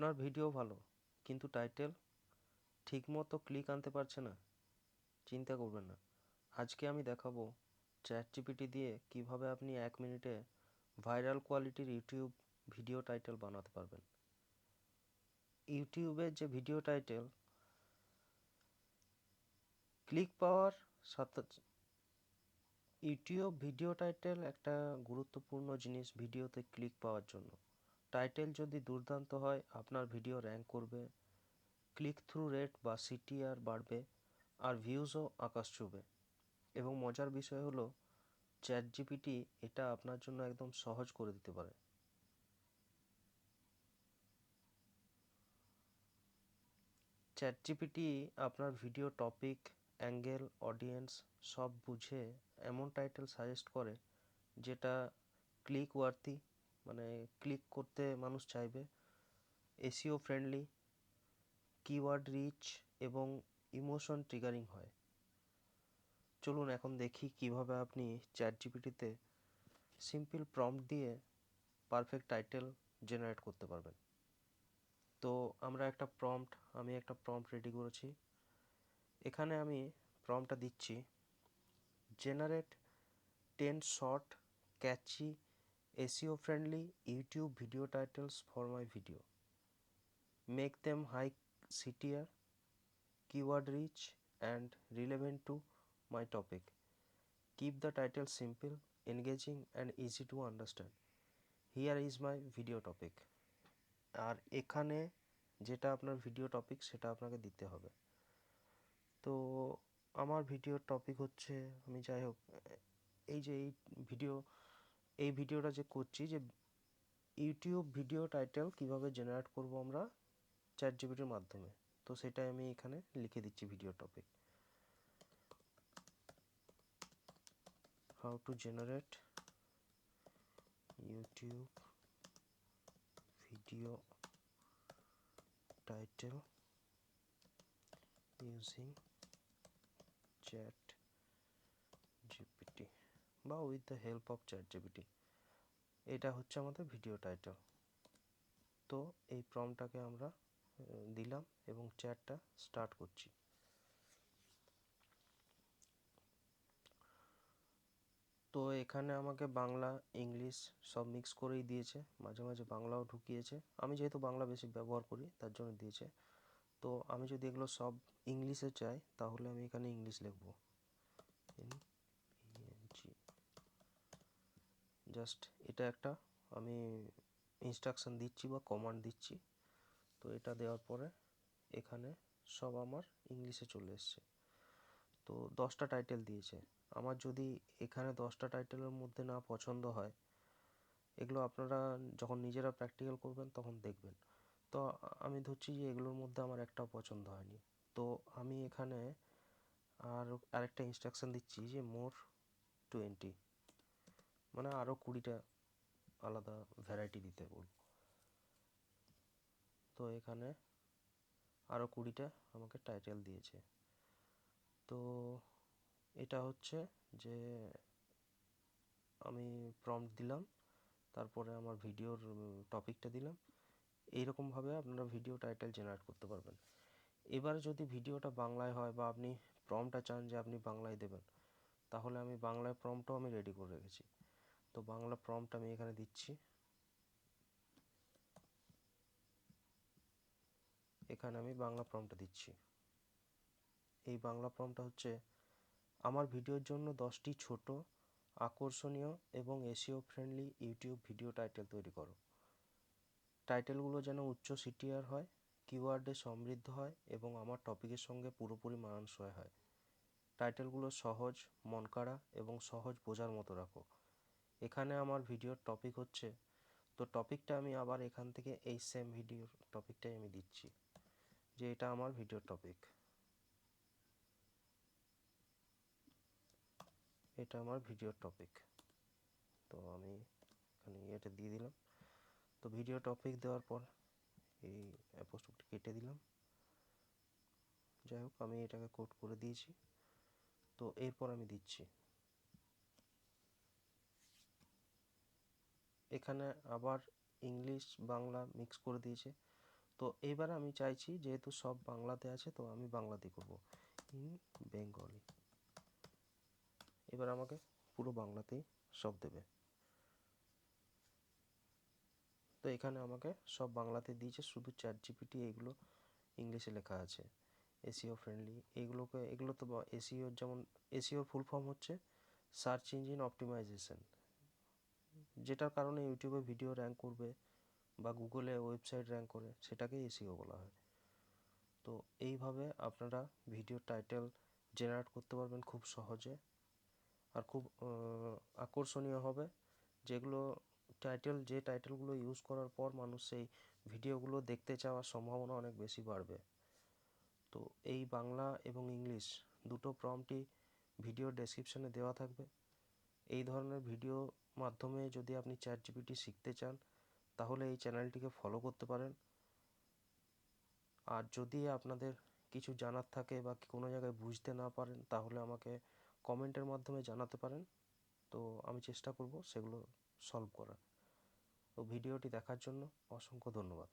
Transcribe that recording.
আপনার ভিডিও ভালো, কিন্তু টাইটেল ঠিকমতো ক্লিক আনতে পারছে না, চিন্তা করবেন না। আজকে আমি দেখাবো চ্যাট জিপিটি দিয়ে কীভাবে আপনি এক মিনিটে ভাইরাল কোয়ালিটির ইউটিউব ভিডিও টাইটেল বানাতে পারবেন। ইউটিউবের যে ভিডিও টাইটেল ক্লিক পাওয়ার সাথে ইউটিউব ভিডিও টাইটেল একটা গুরুত্বপূর্ণ জিনিস ভিডিওতে ক্লিক পাওয়ার জন্য। টাইটেল যদি দুর্দান্ত হয়, আপনার ভিডিও র্যাঙ্ক করবে, ক্লিক থ্রু রেট বা সিটিআর বাড়বে আর ভিউজও আকাশ ছুবে। এবং মজার বিষয় হলো চ্যাট জিপিটি এটা আপনার জন্য একদম সহজ করে দিতে পারে। চ্যাট জিপিটি আপনার ভিডিও টপিক, অ্যাঙ্গেল, অডিয়েন্স সব বুঝে এমন টাইটেল সাজেস্ট করে যেটা ক্লিক ওয়ার্থি মানে ক্লিক করতে মানুষ চাইবে। এসিও ফ্রেন্ডলি কিওয়ার্ড রিচ এবং ইমোশন ট্রিগারিং হয়। চলুন এখন দেখি কীভাবে আপনি চ্যাট জিপিটিতে সিম্পল প্রম্পট দিয়ে পারফেক্ট টাইটেল জেনারেট করতে পারবেন। তো আমরা একটা প্রম্পট আমি একটা প্রম্পট রেডি করেছি। এখানে আমি প্রম্পটটা দিচ্ছি। Generate ten short catchy SEO friendly YouTube video titles for my video make them high CTR keyword rich and relevant to my topic. Keep the title simple, engaging, and easy to understand. Here is my video topic. আর এখানে যেটা আপনার video topic সেটা আপনাকে দিতে হবে তো আমার ভিডিও টপিক হচ্ছে আমি যাই হোক এই যে এই ভিডিও এই ভিডিওটা যে করছি যে ইউটিউব ভিডিও টাইটেল কীভাবে জেনারেট করব আমরা চ্যাট জিবিটির মাধ্যমে। তো সেটাই আমি এখানে লিখে দিচ্ছি video topic how to generate YouTube video title using chat বা with the help of chat GPT এটা হচ্ছে আমাদের ভিডিও টাইটেল তো এই প্রমটাকে আমরা দিলাম এবং চ্যাটটা স্টার্ট করছি। তো এখানে আমাকে বাংলা, ইংলিশ সব মিক্স করেই দিয়েছে। মাঝে মাঝে বাংলাও ঢুকিয়েছে। আমি যেহেতু বাংলা বেশি ব্যবহার করি, তার জন্য দিয়েছে। তো আমি যদি এগুলো সব ইংলিশে চাই, তাহলে আমি এখানে ইংলিশ লিখব। জাস্ট এটা একটা আমি ইনস্ট্রাকশন দিচ্ছি বা কমান্ড দিচ্ছি। তো এটা দেওয়ার পরে এখানে সব আমার ইংলিশে চলে এসছে। তো দশটা টাইটেল দিয়েছে। আমার যদি এখানে দশটা টাইটেলের মধ্যে না পছন্দ হয়, এগুলো আপনারা যখন নিজেরা প্র্যাকটিক্যাল করবেন তখন দেখবেন। তো আমি ধরছি যে এগুলোর মধ্যে আমার একটাও পছন্দ হয়নি। তো আমি এখানে আর আরেকটা ইনস্ট্রাকশন দিচ্ছি যে মোর টোয়েন্টি মানে আরও কুড়িটা আলাদা ভ্যারাইটি দিতে বলব তো এখানে আরও কুড়িটা আমাকে টাইটেল দিয়েছে। তো এটা হচ্ছে যে আমি প্রম্পট দিলাম, তারপরে আমার ভিডিওর টপিকটা দিলাম। এইরকমভাবে আপনারা ভিডিও টাইটেল জেনারেট করতে পারবেন। এবার যদি ভিডিওটা বাংলায় হয় বা আপনি প্রম্পটটা চান যে আপনি বাংলায় দেবেন, তাহলে আমি বাংলায় প্রম্পটও আমি রেডি করে রেখেছি। তো বাংলা প্রম্পট আমি এখানে দিচ্ছি। এখানে আমি বাংলা প্রম্পটটা দিচ্ছি। এই বাংলা প্রম্পটটা হচ্ছে, আমার ভিডিওর জন্য দশটি ছোট, আকর্ষণীয় এবং SEO friendly YouTube video title তৈরি করো। টাইটেলগুলো যেন উচ্চ সিটিআর হয় কিওয়ার্ডে সমৃদ্ধ হয় এবং আমার টপিকের সঙ্গে পুরোপুরি মানানসই হয়। টাইটেলগুলো সহজ মন কাড়া এবং সহজ বোঝার মতো রাখো। এখানে আমার ভিডিওর টপিক হচ্ছে, তো টপিকটা আমি আবার এখান থেকে এই সেম ভিডিওর টপিকটাই আমি দিচ্ছি, যে এটা আমার ভিডিওর টপিক এটা আমার ভিডিওর টপিক তো আমি এখানে এটা দিয়ে দিলাম। তো ভিডিও টপিক দেওয়ার পর এই অ্যাপোস্টপটি কেটে দিলাম। যাই হোক, আমি এটাকে কোড করে দিয়েছি। তো এরপর আমি দিচ্ছি। এখানে আবার ইংলিশ বাংলা মিক্স করে দিয়েছে। তো এইবার আমি চাইছি, যেহেতু সব বাংলাতে আছে, তো আমি বাংলাতে করব। ইন বেঙ্গলি এবার আমাকে পুরো বাংলাতেই সব দেবে। তো এখানে আমাকে সব বাংলাতে দিয়েছে, শুধু চ্যাট জিপিটি এগুলো ইংলিশে লেখা আছে। এসিও ফ্রেন্ডলি এগুলোকে, এগুলো তো এসিওর যেমন এসিওর ফুল ফর্ম হচ্ছে সার্চ ইঞ্জিন অপটিমাইজেশন যেটার কারণে ইউটিউবে ভিডিও র্যাঙ্ক করবে বা গুগলে ওয়েবসাইট র্যাঙ্ক করে, সেটাকে এসিও বলা হয়। তো এইভাবে আপনারা ভিডিও টাইটেল জেনারেট করতে পারবেন খুব সহজে আর খুব আকর্ষণীয় হবে। যেগুলো টাইটেল যে টাইটেলগুলো ইউজ করার পর মানুষ সেই ভিডিওগুলো দেখতে চাওয়ার সম্ভাবনা অনেক বেশি বাড়বে। তো এই বাংলা এবং ইংলিশ দুটো প্রম্পটই ভিডিও ডেসক্রিপশানে দেওয়া থাকবে। এই ধরনের ভিডিও মাধ্যমে যদি আপনি চ্যাট জিপিটি শিখতে চান, তাহলে এই চ্যানেলটিকে ফলো করতে পারেন। আর যদি আপনাদের কিছু জানার থাকে বা কোনো জায়গায় বুঝতে না পারেন, তাহলে আমাকে কমেন্টের মাধ্যমে জানাতে পারেন। তো আমি চেষ্টা করব সেগুলো সলভ করার। তো ভিডিওটি দেখার জন্য অসংখ্য ধন্যবাদ।